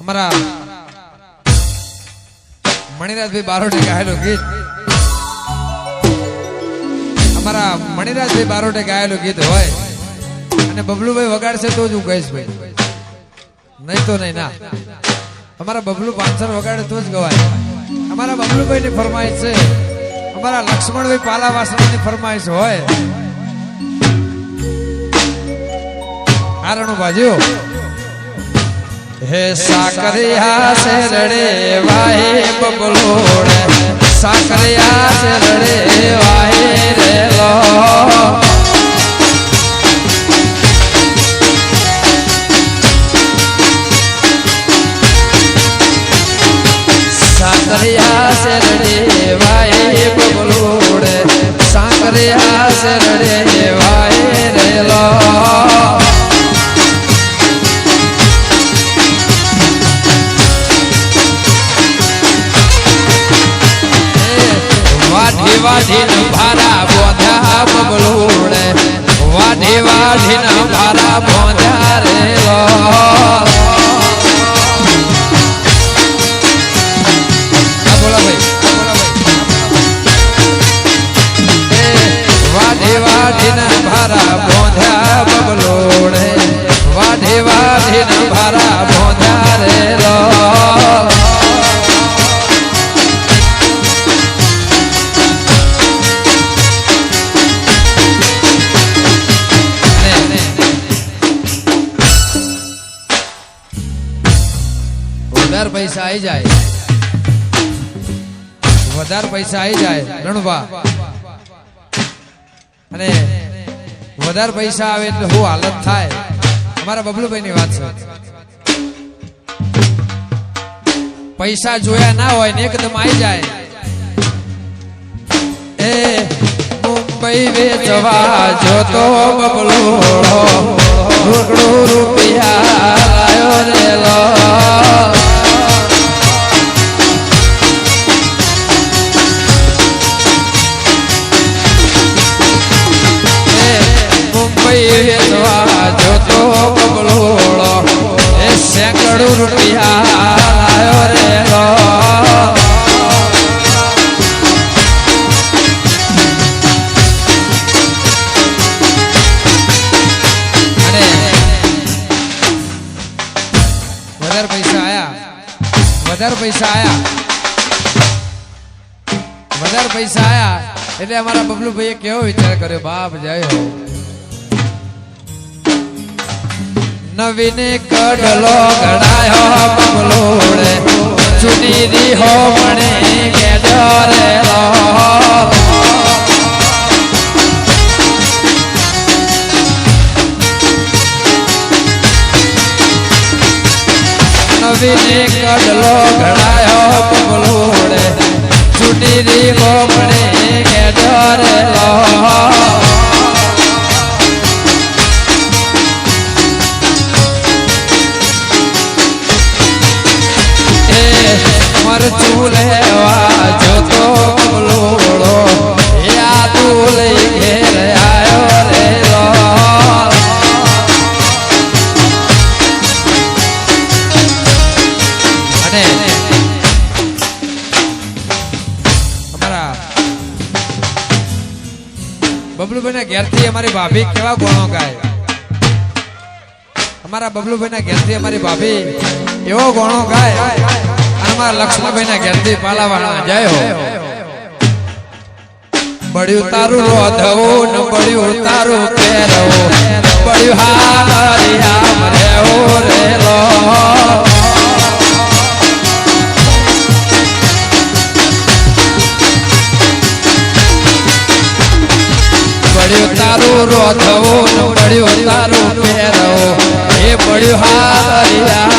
અમારા મણિરાજભાઈ બારોટે ગાયેલું ગીત. અમારા મણિરાજભાઈ બારોટે ગાયેલું ગીત હોય. અને બબલુભાઈ વગાડશે તો જ હું કહીશ ભાઈ. નહીં તો નહીં, ના. અમારા બબલુ પાંચસર વગાડે તો જ ગવાય. અમારા બબલુભાઈ ની ફરમાઈશ છે. અમારા લક્ષ્મણભાઈ પાલાવાસણા ની ફરમાઈશ હોય. આરણું બાજુ હે સાકરિયા સે રડે વાહે બબલોડે સાકરિયા સે રડે વાહે રે લો સાકરિયા સે રડે વાહે બબલોડે સાકરિયા વાઢીને ભારા બોધા બબલુડે વાઢી વાઢીને ભારા બોધા રે. વાઢી વાઢીને ભારા વધારે પૈસા આવી જાય. વધારે પૈસા આવી જાય, રણભા. અને વધારે પૈસા આવે એટલે શું હાલત થાય. અમારા બબલુભાઈ ની વાત છે. પૈસા જોયા ના હોય ને એકદમ આવી જાય. એ મુંબઈ વેચવા જોતો બબલો. સેંકડો રૂપિયા લાયો રે લો વધારે પૈસા આયા. વધારે પૈસા આયા. વધારે પૈસા આયા. એટલે અમારા બબલુભાઈએ કેવો વિચાર કર્યો? બાપ જય નવીને કડલો ગણાયો બબલોડે ચૂની રી હો મણે કેડો રે લો. નવીને કડલો ઘડાયો બબલોડે ચૂંટી રી ગોમણે મરચું લેવા અમારા બબલુભાઈ ના ઘેરથી અમારી ભાભી કેવા ગુણો ગાય? અમારા બબલુભાઈ ના ઘેરથી અમારી ભાભી એવો ગોણો ગાય. માં લક્ષ્મણભાઈ ના ઘેરથી પાલાવાળા જયો બળ્યું તારું રોધવું ન બળ્યું તારું પહેરવું બળ્યું હારિયા રેવો રેલો બળ્યું તારું રોધવું ન બળ્યું તારું પહેરવું એ બળ્યું હારિયા